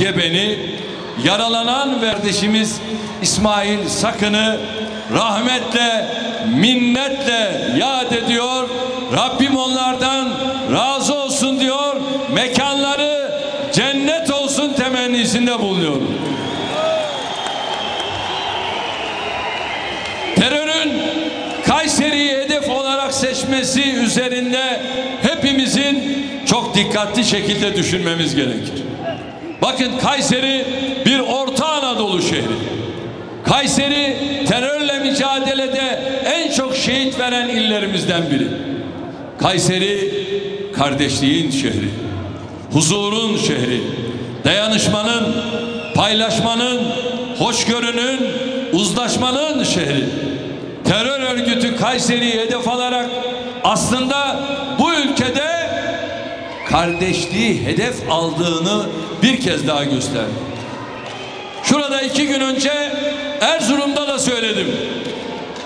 Geben'i, yaralanan kardeşimiz İsmail Sakın'ı rahmetle, minnetle yad ediyor. Rabbim onlardan razı olsun diyor. Mekanları cennet olsun temennisinde bulunuyorum. Terörün Kayseri'yi hedef olarak seçmesi üzerinde hepimizin çok dikkatli şekilde düşünmemiz gerekir. Bakın Kayseri bir Orta Anadolu şehri. Kayseri terörle mücadelede en çok şehit veren illerimizden biri. Kayseri kardeşliğin şehri, huzurun şehri, dayanışmanın, paylaşmanın, hoşgörünün, uzlaşmanın şehri. Terör örgütü Kayseri'yi hedef alarak aslında bu ülkede kardeşliği hedef aldığını bir kez daha gösterdi. Şurada iki gün önce Erzurum'da da söyledim.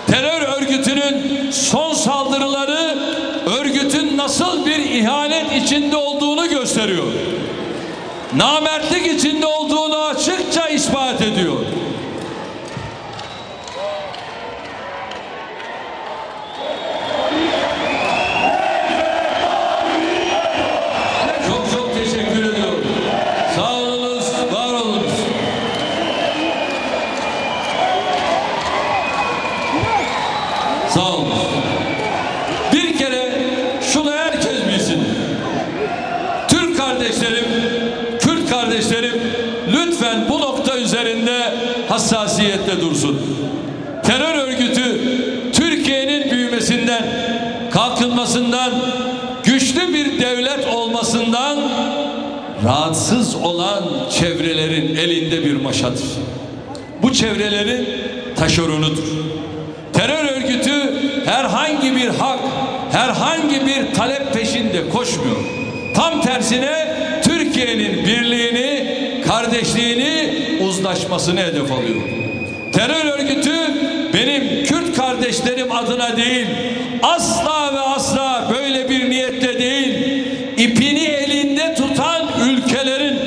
Terör örgütünün son saldırıları örgütün nasıl bir ihanet içinde olduğunu gösteriyor. Namertlik içinde olduğunu açıkça ispat ediyor. Çok çok teşekkür ediyorum. Sağ olunuz, var olunuz. Sağ olun. Bir kere şunu herkes bilsin. Türk kardeşlerim, Kürt kardeşlerim lütfen bu nokta üzerinde hassasiyetle dursun. Terör örgütü Türkiye'nin büyümesinden, kalkınmasından, güçlü bir devlet olmasından rahatsız olan çevrelerin elinde bir maşadır. Bu çevrelerin taşeronudur. Terör örgütü herhangi bir hak, herhangi bir talep peşinde koşmuyor. Tam tersine Türkiye'nin birliğini, kardeşliğini, uzlaşmasını hedef alıyor. Terör örgütü benim Kürt kardeşlerim adına değil, asla ve asla böyle bir niyetle değil, ipini elinde tutan ülkelerin,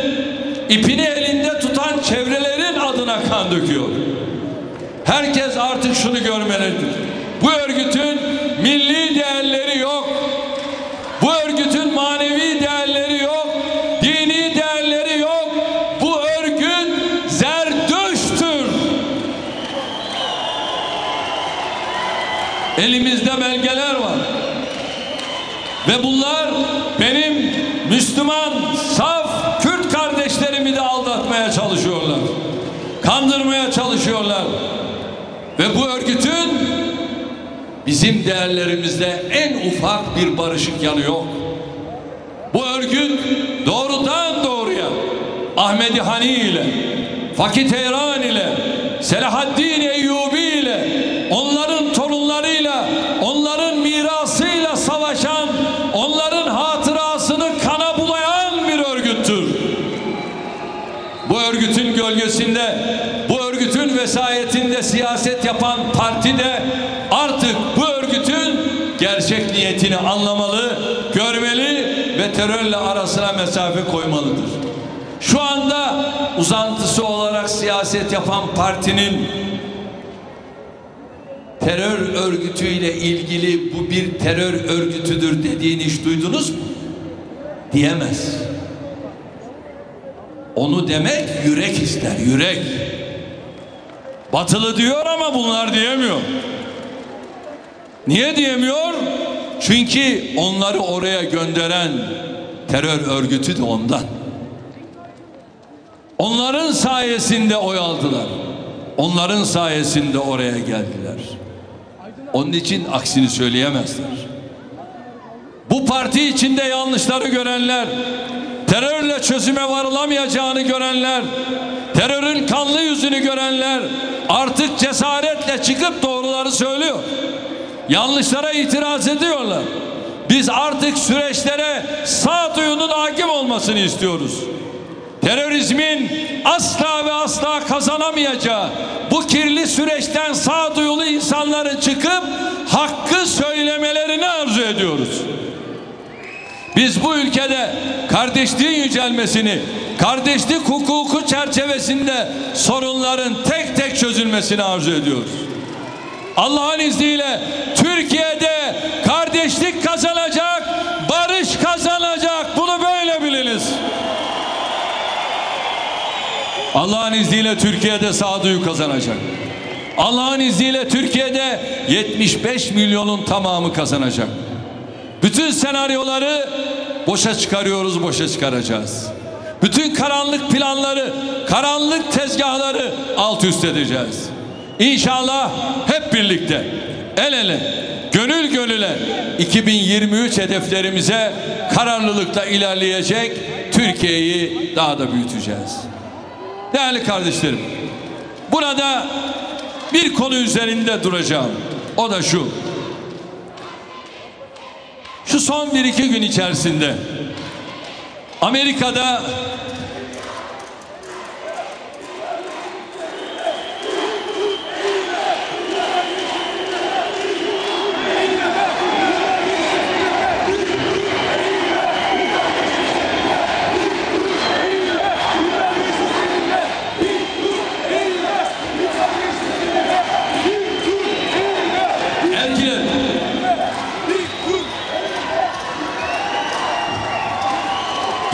ipini elinde tutan çevrelerin adına kan döküyor. Herkes artık şunu görmelidir. Bu örgütün milli değerleri yok. Bu örgütün manevi değerleri yok. Dini değerleri yok. Bu örgüt zerdüştür. Elimizde belgeler var. Ve bunlar benim Müslüman, saf Kürt kardeşlerimi de aldatmaya çalışıyorlar. Kandırmaya çalışıyorlar. Ve bu örgütün bizim değerlerimizde en ufak bir barışık yanı yok. Bu örgüt doğrudan doğruya Ahmedi Hani ile, Fakih Teyran ile, Selahaddin ile, onların torunlarıyla, onların mirasıyla savaşan, onların hatırasını kana bulayan bir örgüttür. Bu örgütün gölgesinde, bu örgütün vesayetinde siyaset yapan parti de artık bu örgütün gerçek niyetini anlamalı, görmeli ve terörle arasına mesafe koymalıdır. Şu anda uzantısı olarak siyaset yapan partinin terör örgütüyle ilgili bu bir terör örgütüdür dediğini hiç duydunuz mu? Diyemez. Onu demek yürek ister, yürek. Batılı diyor ama bunlar diyemiyor. Niye diyemiyor? Çünkü onları oraya gönderen terör örgütü de ondan. Onların sayesinde oy aldılar. Onların sayesinde oraya geldiler. Onun için aksini söyleyemezler. Bu parti içinde yanlışları görenler, terörle çözüme varılamayacağını görenler, terörün kanlı yüzünü görenler artık cesaretle çıkıp doğruları söylüyor. Yanlışlara itiraz ediyorlar. Biz artık süreçlere sağduyunun hakim olmasını istiyoruz. Terörizmin asla ve asla kazanamayacağı bu kirli süreçten sağduyulu insanların çıkıp hakkı söylemelerini arzu ediyoruz. Biz bu ülkede kardeşliğin yücelmesini, kardeşlik hukuku çerçevesinde sorunların tek tek çözülmesini arzu ediyoruz. Allah'ın izniyle Türkiye'de kardeşlik kazanacak, barış kazanacak. Bunu böyle biliniz. Allah'ın izniyle Türkiye'de sağduyu kazanacak. Allah'ın izniyle Türkiye'de 75 milyonun tamamı kazanacak. Bütün senaryoları boşa çıkarıyoruz, boşa çıkaracağız. Bütün karanlık planları, karanlık tezgahları alt üst edeceğiz. İnşallah hep birlikte, el ele, gönül gönüle 2023 hedeflerimize kararlılıkla ilerleyecek Türkiye'yi daha da büyüteceğiz. Değerli kardeşlerim, burada bir konu üzerinde duracağım. O da şu. Şu son bir iki gün içerisinde Amerika'da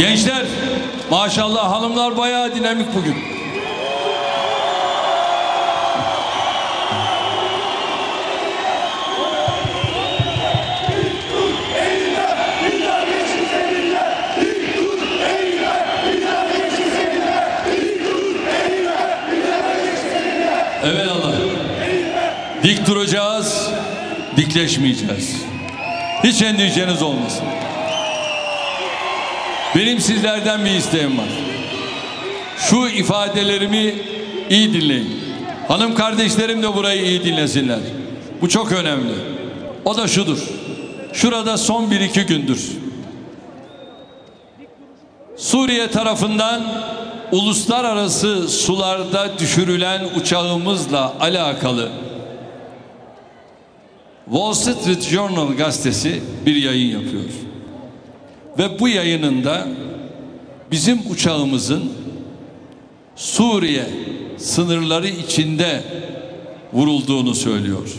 Gençler maşallah hanımlar bayağı dinamik bugün. Evet Allah. Dik duracağız, dikleşmeyeceğiz. Hiç endişeniz olmasın. Benim sizlerden bir isteğim var. Şu ifadelerimi iyi dinleyin. Hanım kardeşlerim de burayı iyi dinlesinler. Bu çok önemli. O da şudur. Şurada son bir iki gündür. Suriye tarafından uluslararası sularda düşürülen uçağımızla alakalı Wall Street Journal gazetesi bir yayın yapıyor. Ve bu yayınında bizim uçağımızın Suriye sınırları içinde vurulduğunu söylüyor.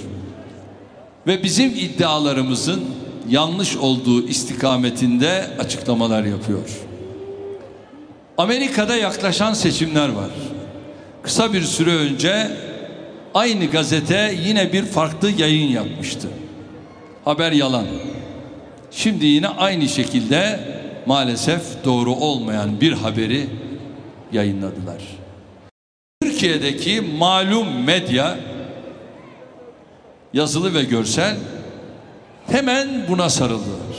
Ve bizim iddialarımızın yanlış olduğu istikametinde açıklamalar yapıyor. Amerika'da yaklaşan seçimler var. Kısa bir süre önce aynı gazete yine bir farklı yayın yapmıştı. Haber yalan. Şimdi yine aynı şekilde maalesef doğru olmayan bir haberi yayınladılar. Türkiye'deki malum medya yazılı ve görsel hemen buna sarıldılar.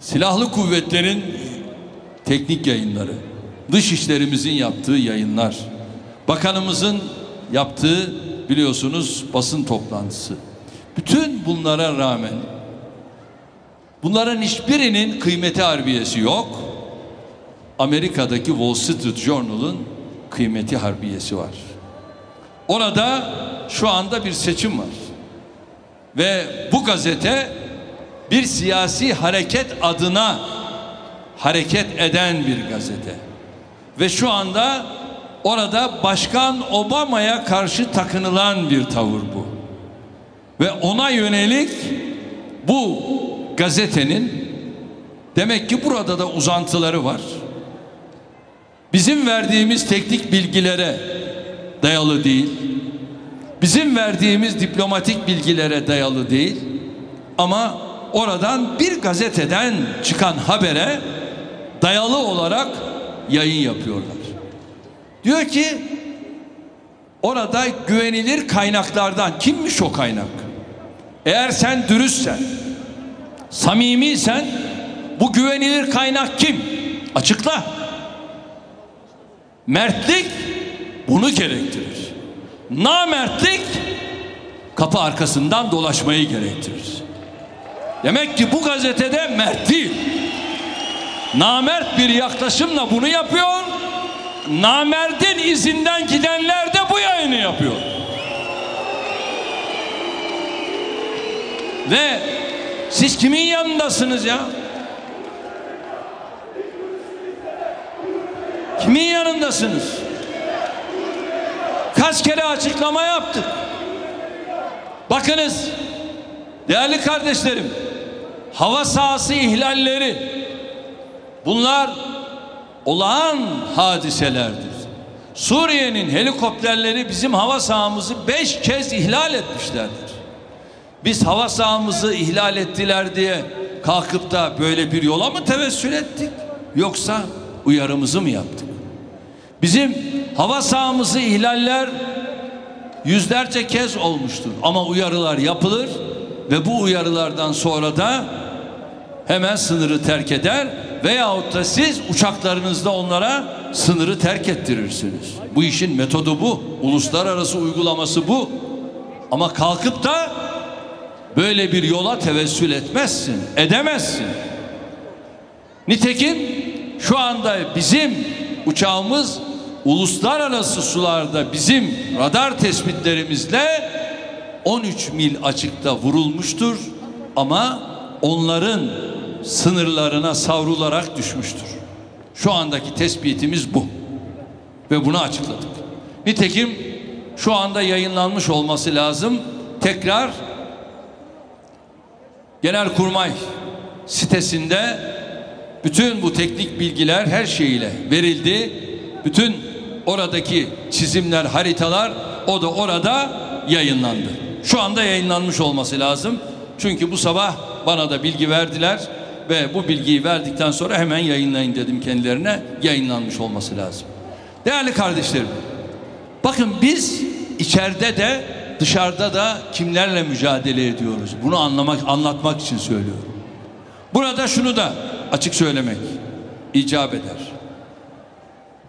Silahlı kuvvetlerin teknik yayınları, dış işlerimizin yaptığı yayınlar, bakanımızın yaptığı biliyorsunuz basın toplantısı. Bütün bunlara rağmen bunların hiçbirinin kıymeti harbiyesi yok. Amerika'daki Wall Street Journal'ın kıymeti harbiyesi var. Orada şu anda bir seçim var. Ve bu gazete bir siyasi hareket adına hareket eden bir gazete. Ve şu anda orada Başkan Obama'ya karşı takınılan bir tavır bu. Ve ona yönelik bu gazetenin demek ki burada da uzantıları var. Bizim verdiğimiz teknik bilgilere dayalı değil. Bizim verdiğimiz diplomatik bilgilere dayalı değil. Ama oradan bir gazeteden çıkan habere dayalı olarak yayın yapıyorlar. Diyor ki orada güvenilir kaynaklardan kimmiş o kaynak? Eğer sen dürüstsen, samimiysen bu güvenilir kaynak kim? Açıkla. Mertlik bunu gerektirir. Namertlik kapı arkasından dolaşmayı gerektirir. Demek ki bu gazetede mert değil. Namert bir yaklaşımla bunu yapıyor. Namerdin izinden gidenler de bu yayını yapıyor. Ve siz kimin yanındasınız ya? Kimin yanındasınız? Kaç kere açıklama yaptık. Bakınız değerli kardeşlerim hava sahası ihlalleri bunlar olağan hadiselerdir. Suriye'nin helikopterleri bizim hava sahamızı beş kez ihlal etmişlerdir. Biz hava sahamızı ihlal ettiler diye kalkıp da böyle bir yola mı tevessül ettik? Yoksa uyarımızı mı yaptık? Bizim hava sahamızı ihlaller yüzlerce kez olmuştur. Ama uyarılar yapılır ve bu uyarılardan sonra da hemen sınırı terk eder veyahut da siz uçaklarınızda onlara sınırı terk ettirirsiniz. Bu işin metodu bu. Uluslararası uygulaması bu. Ama kalkıp da böyle bir yola tevessül etmezsin, edemezsin. Nitekim şu anda bizim uçağımız uluslararası sularda bizim radar tespitlerimizle 13 mil açıkta vurulmuştur ama onların sınırlarına savrularak düşmüştür. Şu andaki tespitimiz bu. Ve bunu açıkladık. Nitekim şu anda yayınlanmış olması lazım. Tekrar Genelkurmay sitesinde bütün bu teknik bilgiler her şeyiyle verildi. Bütün oradaki çizimler, haritalar o da orada yayınlandı. Şu anda yayınlanmış olması lazım. Çünkü bu sabah bana da bilgi verdiler ve bu bilgiyi verdikten sonra hemen yayınlayın dedim kendilerine. Yayınlanmış olması lazım. Değerli kardeşlerim, bakın biz içeride de dışarıda da kimlerle mücadele ediyoruz. Bunu anlamak, anlatmak için söylüyorum. Burada şunu da açık söylemek icap eder.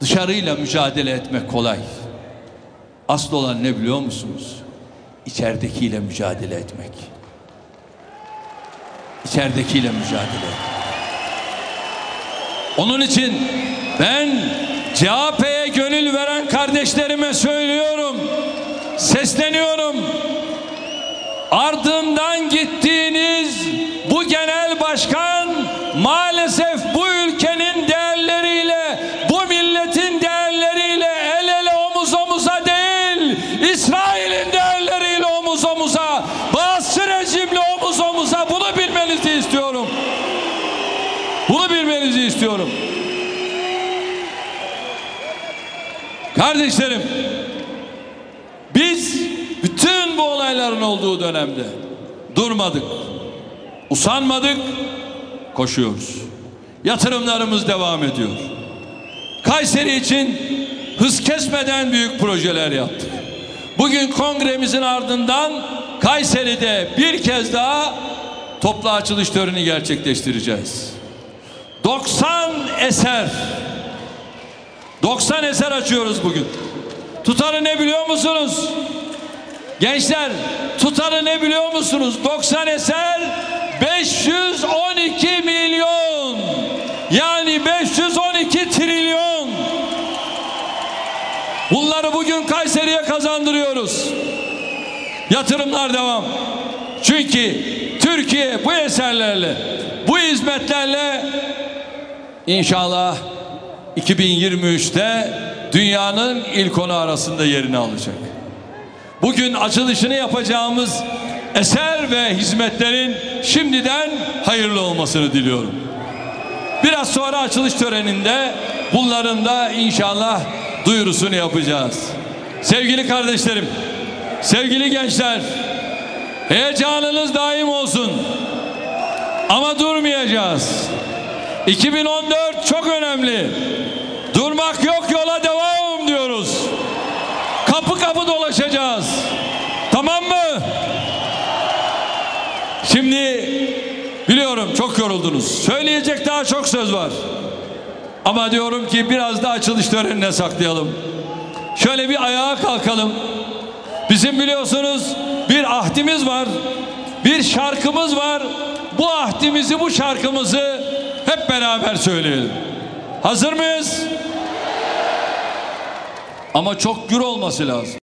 Dışarıyla mücadele etmek kolay. Asıl olan ne biliyor musunuz? İçeridekiyle mücadele etmek. İçeridekiyle mücadele etmek. Onun için ben CHP'ye gönül veren kardeşlerime söylüyorum. Sesleniyorum. Ardından gittiğiniz bu genel başkan maalesef bu ülkenin değerleriyle, bu milletin değerleriyle el ele omuz omuza değil, İsrail'in değerleriyle omuz omuza, Basri rejimle omuz omuza bunu bilmenizi istiyorum. Bunu bilmenizi istiyorum. Kardeşlerim, biz bütün bu olayların olduğu dönemde durmadık, usanmadık, koşuyoruz. Yatırımlarımız devam ediyor. Kayseri için hız kesmeden büyük projeler yaptık. Bugün kongremizin ardından Kayseri'de bir kez daha toplu açılış töreni gerçekleştireceğiz. 90 eser 90 eser açıyoruz bugün. Tutarı ne biliyor musunuz? Gençler tutarı ne biliyor musunuz? 90 eser 512 milyon. Yani 512 trilyon. Bunları bugün Kayseri'ye kazandırıyoruz. Yatırımlar devam. Çünkü Türkiye bu eserlerle, bu hizmetlerle inşallah 2023'te dünyanın ilk onu arasında yerini alacak. Bugün açılışını yapacağımız eser ve hizmetlerin şimdiden hayırlı olmasını diliyorum. Biraz sonra açılış töreninde bunların da inşallah duyurusunu yapacağız. Sevgili kardeşlerim, sevgili gençler, heyecanınız daim olsun. Ama durmayacağız. 2014 çok önemli. Durmak yok yola devam diyoruz. Kapı kapı dolaşacağız. Tamam mı? Şimdi biliyorum çok yoruldunuz. Söyleyecek daha çok söz var. Ama diyorum ki biraz da açılış törenine saklayalım. Şöyle bir ayağa kalkalım. Bizim biliyorsunuz bir ahdimiz var. Bir şarkımız var. Bu ahdimizi, bu şarkımızı hep beraber söyleyelim. Hazır mıyız? Ama çok gür olması lazım.